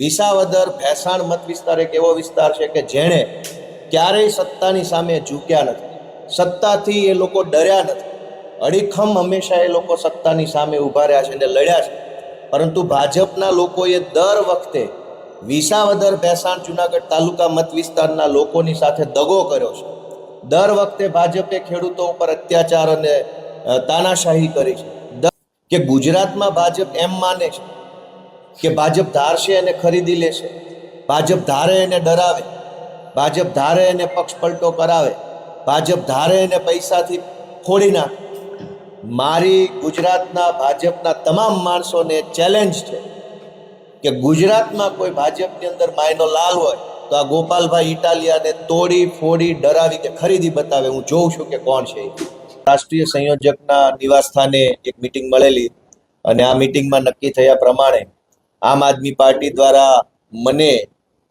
વિસાવદર ભેસાણ મત વિસ્તાર એક એવો વિસ્તાર છે કે જેણે ક્યારેય સત્તાની સામે ઝૂક્યા નથી. સત્તાથી એ લોકો ડર્યા નથી. અડીખમ હંમેશા એ લોકો સત્તાની સામે ઊભા રહ્યા છે અને લડ્યા છે. પરંતુ ભાજપના લોકોએ દર વખતે વિસાવદર ભેસાણ જુનાગઢ તાલુકા મત વિસ્તારના લોકોની સાથે દગો કર્યો છે. દર વખતે ભાજપે ખેડૂતો ઉપર અત્યાચાર અને તાનાશાહી કરી છે. કે ગુજરાતમાં ભાજપ એમ માને છે કે ભાજપ ધારશે એને ખરીદી લેશે. ભાજપ ધારે એને ડરાવે. ભાજપ ધારે એને પક્ષ પલટો કરાવે. ભાજપ ધારે એને પૈસાથી ફોડી નાખે. મારી ગુજરાતના ભાજપના તમામ માણસોને ચેલેન્જ છે કે ગુજરાતમાં કોઈ ભાજપની અંદર માયનો લાલ હોય તો આ ગોપાલભાઈ ઇટાલિયાને તોડી, ફોડી, ડરાવી કે ખરીદી બતાવે. હું જોઉં છું કે કોણ છે રાષ્ટ્રીય સંયોજકના નિવાસસ્થાને એક મિટિંગ મળેલી અને આ મિટિંગમાં નક્કી થયા પ્રમાણે આમ આદમી પાર્ટી દ્વારા મને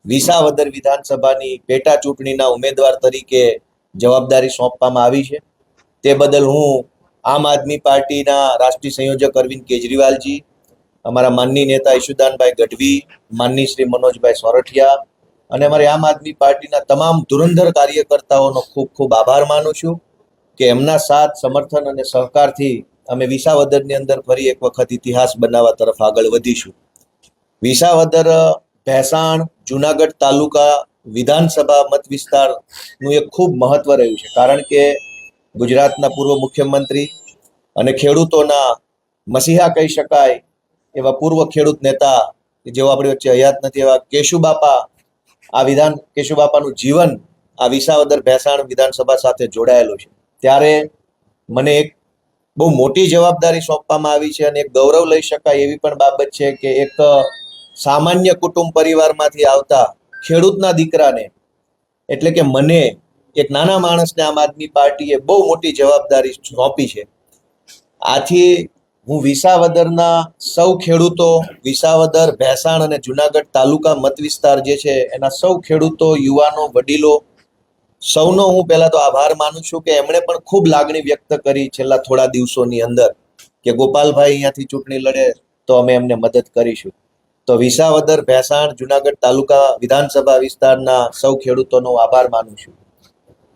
વિસાવદર વિધાનસભાની પેટા ચૂંટણીના ઉમેદવાર તરીકે જવાબદારી સોંપવામાં આવી છે. તે બદલ હું આમ આદમી પાર્ટીના રાષ્ટ્રીય સંયોજક અરવિંદ કેજરીવાલજી, અમારા માનની નેતા ઈશુદાનભાઈ ગઢવી માનની શ્રી મનોજભાઈ સોરઠિયા અને અમારી આમ આદમી પાર્ટીના તમામ ધુરંધર કાર્યકર્તાઓનો ખૂબ ખૂબ આભાર માનું છું કે એમના સાથ, સમર્થન અને સહકારથી અમે વિસાવદરની અંદર ફરી એક વખત ઇતિહાસ બનાવવા તરફ આગળ વધીશું. વિસાવદર, ભેસાણ, જુનાગઢ તાલુકા વિધાનસભા મત વિસ્તારનું એક ખૂબ મહત્વ રહ્યું છે. કારણ કે ગુજરાતના પૂર્વ મુખ્યમંત્રી અને ખેડૂતોના મસીહા કહી શકાય એવા પૂર્વ ખેડૂત નેતા કે જેઓ આપણી વચ્ચે હયાત નથી એવા કેશુબાપા, આ વિધાન કેશુબાપાનું જીવન આ વિસાવદર, ભેસાણ વિધાનસભા સાથે જોડાયેલું છે. ત્યારે મને એક બહુ મોટી જવાબદારી સોંપવામાં આવી છે અને એક ગૌરવ લઈ શકાય એવી પણ બાબત છે કે એક સામાન્ય કુટુંબ પરિવારમાંથી આવતા ખેડૂતના દીકરાને, એટલે કે મને એક નાના માણસને આમ આદમી પાર્ટીએ બહુ મોટી જવાબદારી સોંપી છે. આથી હું વિસાવદરના સૌ ખેડૂતો, વિસાવદર, ભેસાણ અને જુનાગઢ તાલુકા મત વિસ્તાર જે છે, એના સૌ ખેડૂતો, યુવાનો, વડીલો, સૌનો હું પહેલાં તો આભાર માનું છું કે એમણે પણ ખૂબ લાગણી વ્યક્ત કરી છેલ્લા થોડા દિવસોની અંદર કે ગોપાલભાઈ અહીંયાથી ચૂંટણી લડે તો અમે એમને મદદ કરીશું. તો વિસાવદર, ભેસાણ, જુનાગઢ તાલુકા વિધાનસભા વિસ્તારના સૌ ખેડૂતોનો આભાર માનું છું.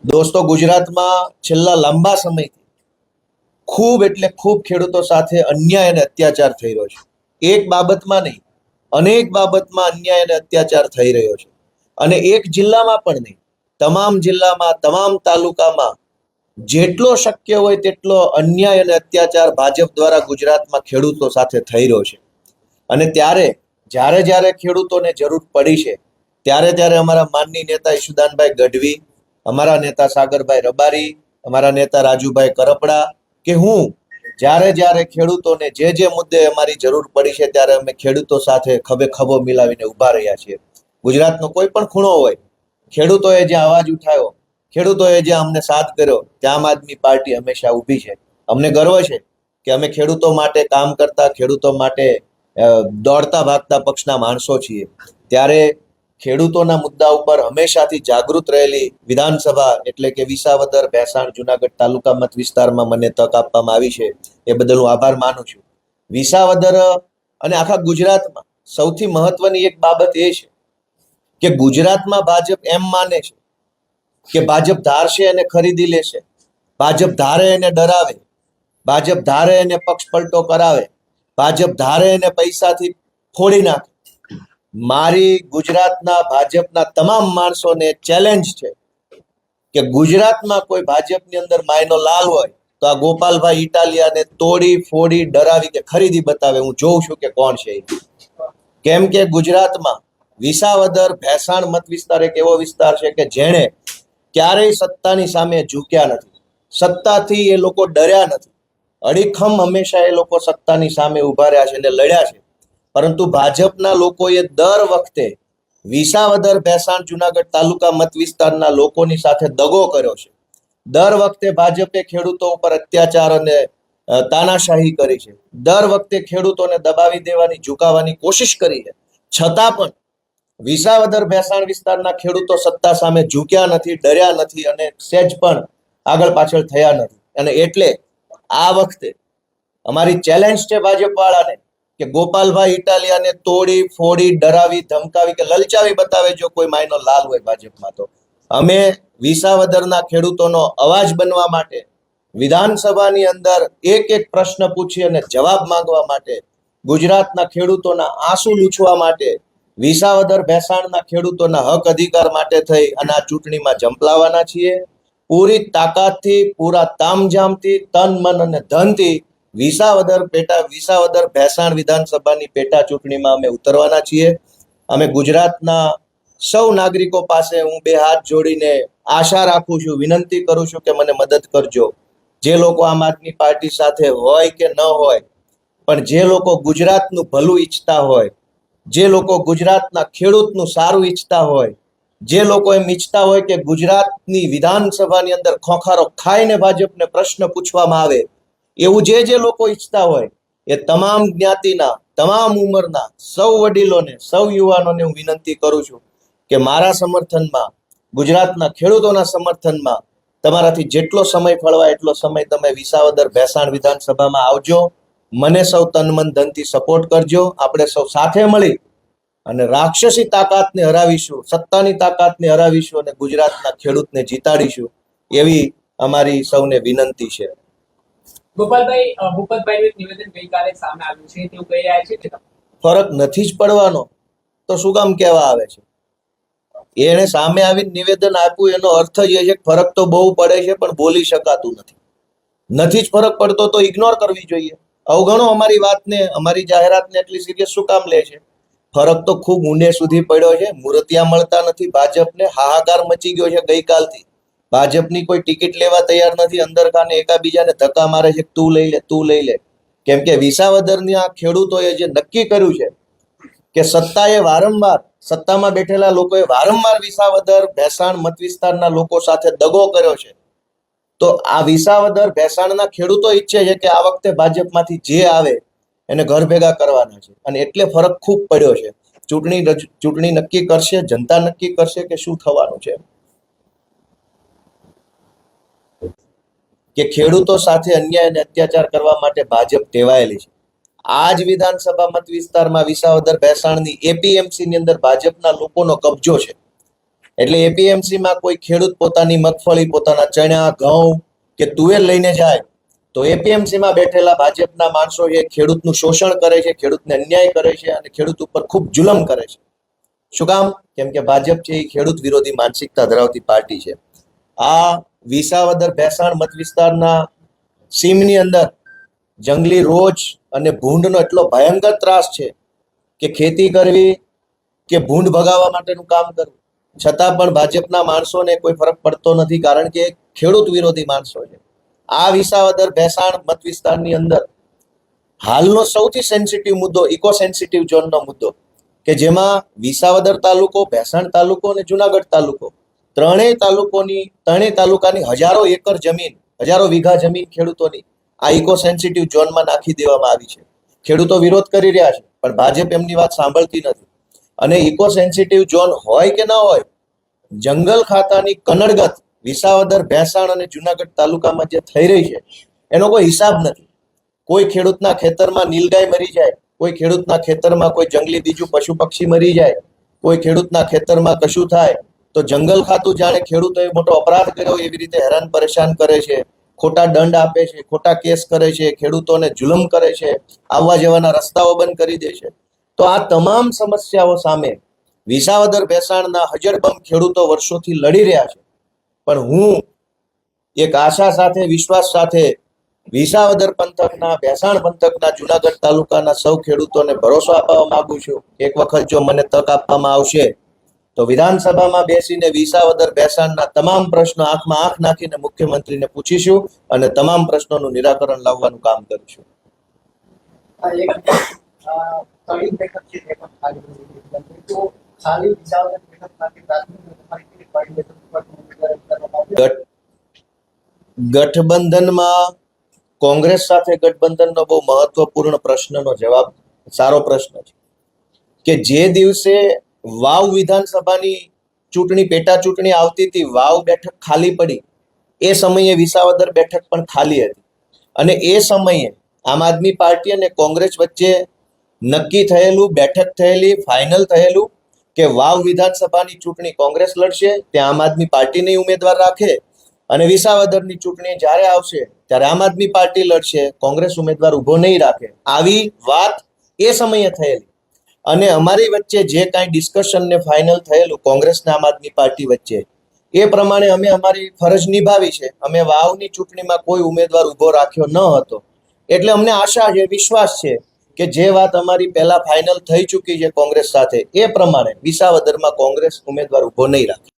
દોસ્તો, ગુજરાતમાં છેલ્લા લાંબા સમયથી ખૂબ એટલે ખૂબ ખેડૂતો સાથે અન્યાય અને અત્યાચાર થઈ રહ્યો છે. એક બાબતમાં નહીં, અનેક બાબતમાં અન્યાય અને અત્યાચાર થઈ રહ્યો છે. અને એક જિલ્લામાં પણ નહીં, તમામ જિલ્લામાં, તમામ તાલુકામાં જેટલો શક્ય હોય તેટલો અન્યાય અને અત્યાચાર ભાજપ દ્વારા ગુજરાતમાં ખેડૂતો સાથે થઈ રહ્યો છે. અને ત્યારે જ્યારે જ્યારે ખેડૂતોને જરૂર પડી છે, ત્યારે ત્યારે અમારા માનની નેતા ઈશુદાનભાઈ ગઢવી, અમારા નેતા સાગરભાઈ રબારી, અમારા નેતા રાજુભાઈ કરપડા કે હું, જ્યારે જ્યારે ખેડૂતોને જે જે મુદ્દે અમારી જરૂર પડી છે, ત્યારે અમે ખેડૂતો સાથે ખભે ખભો મિલાવીને ઊભા રહ્યા છીએ. ગુજરાતનો કોઈ પણ ખૂણો હોય, ખેડૂતોએ જ્યાં અવાજ ઉઠાવ્યો, ખેડૂતોએ જ્યાં અમને સાથ કર્યો ત્યાં આમ આદમી પાર્ટી હંમેશા ઊભી છે. અમને ગર્વ છે કે અમે ખેડૂતો માટે કામ કરતા, ખેડૂતો માટે દોડતા ભાગતા પક્ષના માણસો છીએ. ત્યારે ખેડૂતોના મુદ્દા ઉપર હંમેશાથી જાગૃત રહેલી વિધાનસભા એટલે કે વિસાવદર, ભેસાણ, જુનાગઢ તાલુકા મત વિસ્તારમાં મને તક આપવામાં આવી છે. એ બદલ હું આભાર માનું છું. વિસાવદર અને આખા ગુજરાતમાં સૌથી મહત્વની એક બાબત એ છે કે ગુજરાતમાં ભાજપ એમ માને છે કે ભાજપ ધારશે અને ખરીદી લેશે. ભાજપ ધારે એને ડરાવે. ભાજપ ધારે એને પક્ષ પલટો કરાવે. ભાજપ ધારે એને પૈસાથી ફોડી નાખે. મારી ગુજરાતના ભાજપના તમામ માણસોને ચેલેન્જ છે કે ગુજરાતમાં કોઈ ભાજપની અંદર માયનો લાલ હોય તો આ ગોપાલભાઈ ઇટાલિયાને તોડી, ફોડી, ડરાવી કે ખરીદી બતાવે. હું જોઉં છું કે કોણ છે કેમ કે ગુજરાતમાં વિસાવદર, ભેસાણ મત વિસ્તાર એક એવો વિસ્તાર છે કે જેણે ક્યારેય સત્તાની સામે ઝૂક્યા નથી. સત્તાથી એ લોકો ડર્યા નથી. અડીખમ હંમેશા એ લોકો સત્તાની સામે ઊભા રહ્યા છે અને લડ્યા છે. પરંતુ ભાજપના લોકોએ દર વખતે વિસાવદર, ભેસાણ, જુનાગઢ તાલુકા મત વિસ્તારના લોકોની સાથે દગો કર્યો છે. દર વખતે ભાજપે ખેડૂતો ઉપર અત્યાચાર અને તાનાશાહી કરી છે. દર વખતે ખેડૂતોને દબાવી દેવાની, ઝુકાવવાની કોશિશ કરી છે. છતાં પણ વિસાવદર, ભેસાણ વિસ્તારના ખેડૂતો સત્તા સામે ઝૂક્યા નથી, ડર્યા નથી અને સહેજ પણ આગળ પાછળ થયા નથી. અને એટલે આ વખતે અમારી ચેલેન્જ છે ભાજપ વાળાને કે કે ગોપાલભાઈ ઇટાલિયાને તોડી, ફોડી, ડરાવી, ધમકાવી કે લલચાવી બતાવે જો કોઈ માયનો લાલ હોય ભાજપમાં તો. અમે વિસાવદરના ખેડૂતોનો અવાજ બનવા માટે, વિધાનસભાની અંદર એક એક પ્રશ્ન પૂછી અને જવાબ માંગવા માટે, ગુજરાતના ખેડૂતોના આંસુ લૂછવા માટે, વિસાવદર ભેસાણના ખેડૂતોના હક અધિકાર માટે થઈ અને આ ચૂંટણીમાં ઝંપલાવાના છીએ. પૂરી તાકાતથી, પૂરા તામઝામથી, તન, મન અને ધનથી વિસાવદર પેટા વિસાવદર ભેસાણ વિધાનસભાની પેટા ચૂંટણીમાં અમે ઉતરવાના છીએ. અમે ગુજરાતના સૌ નાગરિકો પાસે હું બે હાથ જોડીને આશા રાખું છું, વિનંતી કરું છું કે મને મદદ કરજો. જે લોકો આમ આદમી પાર્ટી સાથે હોય કે ન હોય, પણ જે લોકો ગુજરાતનું ભલું ઈચ્છતા હોય, જે લોકો ગુજરાતના ખેડૂતનું સારું ઈચ્છતા હોય જે લોકો એમ ઈચ્છતા હોય કે ગુજરાતની વિધાનસભાની અંદર ખોખારો ખાઈને ભાજપને પ્રશ્ન પૂછવામાં આવે, એવું જે જે લોકો ઈચ્છતા હોય, એ તમામ જ્ઞાતિના, તમામ ઉંમરના, સૌ વડીલોને, સૌ યુવાનોને હું વિનંતી કરું છું કે મારા સમર્થનમાં, ગુજરાતના ખેડૂતોના સમર્થનમાં તમારાથી જેટલો સમય ફળવા એટલો સમય તમે વિસાવદર ભેસાણ વિધાનસભામાં આવજો. મને સૌ તન મન ધનથી સપોર્ટ કરજો. આપણે સૌ સાથે મળી અને રાક્ષસી તાકાતને હરાવીશું સત્તાની તાકાતને હરાવીશું અને ગુજરાતના ખેડૂતને જીતાડીશું એવી અમારી સૌને વિનંતી છે. ગોપાલભાઈ ભૂપતભાઈનું એક નિવેદન ગઈકાલે સામે આવ્યું છે તેવું કહી રહ્યા છે કે ફરક નથી જ પડવાનો તો શું કામ કહેવા આવે છે? એણે સામે આવીને નિવેદન આપ્યું એનો અર્થ જ એ છે કે ફરક તો બહુ પડે છે પણ બોલી શકાતું નથી. નથી જ ફરક પડતો તો ઇગ્નોર કરવી જોઈએ. અવગણો અમારી વાતને અમારી જાહેરાતને એટલી સિરિયસ શું કામ લે છે? ફરક તો ખૂબ ઊંડે સુધી પડ્યો છે. મૂર્તિયા મળતા નથી. ભાજપને હાહાકાર મચી ગયો છે ગઈકાલથી. ભાજપની કોઈ ટિકિટ લેવા તૈયાર નથી. અંદર ખાને એકાબીજાને ધક્કા મારે છે. તું લઈ લે, તું લઈ લે. કેમ કે વિસાવદરની આ ખેડૂતોએ જે નક્કી કર્યું છે કે સત્તાએ વારંવાર સત્તામાં બેઠેલા લોકોએ વારંવાર વિસાવદર ભેસાણ મત વિસ્તારના લોકો સાથે દગો કર્યો છે. તો આ વિસાવદર ભેસાણના ખેડૂતો ઈચ્છે છે કે આ વખતે ભાજપમાંથી જે આવે એને ઘર ભેગા કરવાના છે. અને એટલે ફરક ખૂબ પડ્યો છે. ચૂંટણી ચૂંટણી નક્કી કરશે, જનતા નક્કી કરશે કે શું થવાનું છે? કે ખેડૂતો સાથે અન્યાય અને અત્યાચાર કરવા માટે ભાજપ ટેવાયેલી છે. આ જ વિધાનસભા મત વિસ્તારમાં વિસાવદર ભેસાણની એપીએમસી ની અંદર ભાજપના લોકોનો કબજો છે. એટલે એપીએમસીમાં કોઈ ખેડૂત પોતાની મગફળી, પોતાના ચણા, ઘઉં કે તુવેર લઈને જાય તો એપીએમસીમાં બેઠેલા ભાજપના માણસો એ ખેડૂતનું શોષણ કરે છે, ખેડૂતને અન્યાય કરે છે અને ખેડૂત ઉપર ખૂબ જુલમ કરે છે. શું કામ? કેમ કે ભાજપ છે એ ખેડૂત વિરોધી માનસિકતા ધરાવતી પાર્ટી છે. આ વિસાવદર ભેસાણ મત વિસ્તારના સીમની અંદર જંગલી રોજ અને ભૂંડનો એટલો ભયંકર ત્રાસ છે કે ખેતી કરવી કે ભૂંડ ભગાવવા માટેનું કામ કરવું. છતાં પણ ભાજપના માણસોને કોઈ ફરક પડતો નથી કારણ કે ખેડૂત વિરોધી માણસો છે. આ વિસાવદર ભેસાણ મત વિસ્તારની અંદર હાલનો સૌથી સેન્સિટિવ મુદ્દો ઇકો સેન્સિટિવ ઝોનનો મુદ્દો કે જેમાં વિસાવદર તાલુકો, ભેસાણ તાલુકો અને જુનાગઢ તાલુકો ત્રણેય તાલુકોની, ત્રણેય તાલુકાની હજારો એકર જમીન, હજારો વીઘા જમીન ખેડૂતોની આ ઇકો સેન્સિટિવ ઝોનમાં નાખી દેવામાં આવી છે. ખેડૂતો વિરોધ કરી રહ્યા છે, પણ ભાજપ એમની વાત સાંભળતી નથી. અને ઇકો સેન્સિટિવ ઝોન હોય કે ન હોય, જંગલ ખાતાની કનડગત વિસાવદર, ભેસાણ અને જુનાગઢ તાલુકામાં જે થઈ રહી છે, એનો કોઈ હિસાબ નથી. કોઈ ખેડૂતના ખેતરમાં નીલગાય મરી જાય, કોઈ ખેડૂતના ખેતરમાં કોઈ જંગલી બીજું પશુ પક્ષી મરી જાય, કોઈ ખેડૂતના ખેતરમાં કશું થાય, તો જંગલ ખાતું જાણે ખેડૂતોએ મોટો અપરાધ કર્યો, એવી રીતે હેરાન પરેશાન કરે છે, ખોટા દંડ આપે છે, ખોટા કેસ કરે છે, ખેડૂતોને જુલમ કરે છે, આવવા જવાના રસ્તાઓ બંધ કરી દે છે. તો આ તમામ સમસ્યાઓ સામે વિસાવદર, ભેસાણના હજરબમ ખેડૂતો વર્ષોથી લડી રહ્યા છે. પણ હું એક આશા સાથે, વિશ્વાસ સાથે વિસાવદર પંથકના, ભેસાણ પંથકના, જુનાગઢ તાલુકાના સૌ ખેડૂતોને ભરોસો આપવા માંગુ છું. એક વખત જો મને તક આપવામાં આવશે, તો વિધાનસભામાં બેસીને વિસાવદર, ભેસાણના તમામ પ્રશ્નો આંખમાં આંખ નાખીને મુખ્યમંત્રીને પૂછીશું અને તમામ પ્રશ્નોનું નિરાકરણ લાવવાનું કામ કરીશું. ખાલી ગઠબંધનમાં કોંગ્રેસ સાથે ગઠબંધનનો બહુ મહત્વપૂર્ણ પ્રશ્નનો જવાબ, સારો પ્રશ્ન છે. કે જે દિવસે વાવ વિધાનસભાની ચૂંટણી પેટા ચૂંટણી આવતી હતી, વાવ બેઠક ખાલી પડી, એ સમયે વિસાવદર બેઠક પણ ખાલી હતી. અને એ સમયે આમ આદમી પાર્ટી અને કોંગ્રેસ વચ્ચે નક્કી થયેલું, બેઠક થયેલી, ફાઇનલ થયેલું કે વાવ વિધાનસભાની ચૂંટણી કોંગ્રેસ લડશે, ત્યાં આમ આદમી પાર્ટીને ઉમેદવાર રાખે અને વિસાવદરની ચૂંટણી જ્યારે આવશે, ત્યારે આમ આદમી પાર્ટી લડશે, કોંગ્રેસ ઉમેદવાર ઊભો નહીં રાખે. આવી વાત એ સમયે થયેલી. અને અમારી વચ્ચે જે કાંઈ ડિસ્કશન ને ફાઇનલ થયેલું કોંગ્રેસ ને આમ આદમી પાર્ટી વચ્ચે, એ પ્રમાણે અમે અમારી ફરજ નિભાવી છે. અમે વાવની ચૂંટણીમાં કોઈ ઉમેદવાર ઊભો રાખ્યો ન હતો. એટલે અમને આશા છે, વિશ્વાસ છે કે જે વાત અમારી પહેલા ફાઇનલ થઈ ચૂકી છે કોંગ્રેસ સાથે, એ પ્રમાણે વિસાવદરમાં કોંગ્રેસ ઉમેદવાર ઊભો નહીં રાખે.